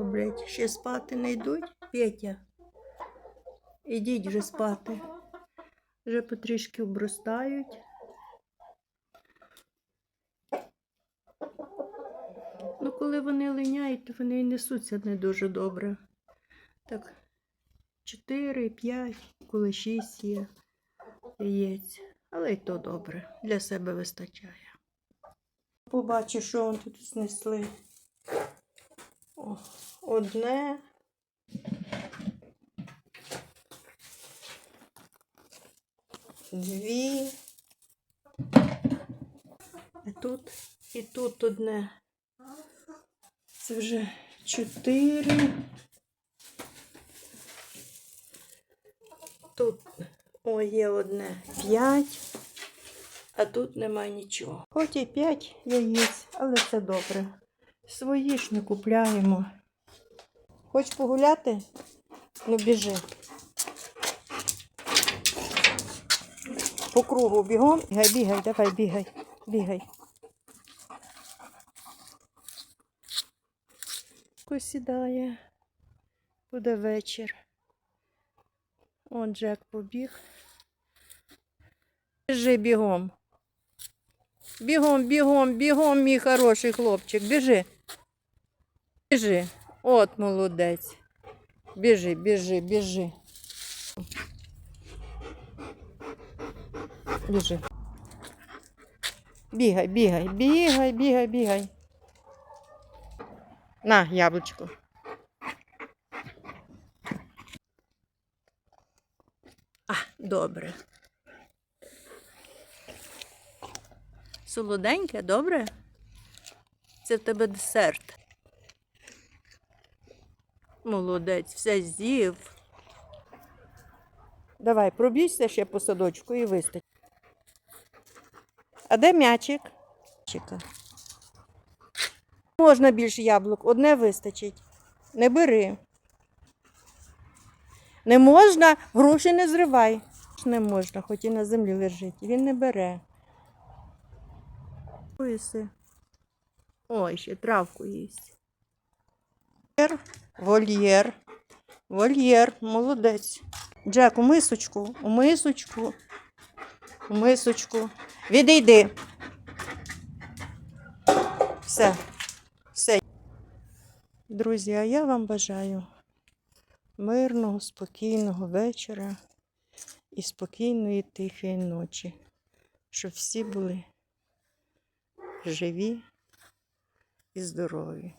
роблять? Ще спати не йдуть? Петя. Ідіть вже спати. Вже потрішки обростають. Ну, коли вони линяють, то вони і несуться не дуже добре. Так, 4, 5, коли 6 є яєць. Але й то добре. Для себе вистачає. Побачу, що вони тут знесли. Одне. Дві. Тут, і тут одне. Це вже чотири. Тут о, є одне п'ять, а тут нема нічого. Хоч і п'ять яєць, але це добре. Свої ж не купляємо. Хоч погуляти? Ну біжи. По кругу бігом. Бігай, бігай, давай, бігай, бігай. Посідає. Буде вечір. Он Джек побіг. Біжи бігом. Бігом, бігом, бігом, мій хороший хлопчик. Біжи. Біжи. От молодець. Біжи, біжи, біжи. Біжи. Бігай, бігай, бігай, бігай, бігай. На, яблучко. А, добре. Солоденьке, добре? Це в тебе десерт. Молодець, все з'їв. Давай, пробійся ще по садочку і вистачить. А де м'ячик? Можна більше яблук, одне вистачить. Не бери. Не можна, гроші не зривай. Не можна, хоч і на землі лежить. Він не бере. Ой, ще травку їсть. Вольєр, Вольєр. Молодець. Джек, у мисочку, у мисочку, у мисочку. Відійди. Все. Все. Друзі, а я вам бажаю мирного, спокійного вечора і спокійної тихої ночі, щоб всі були живі і здорові.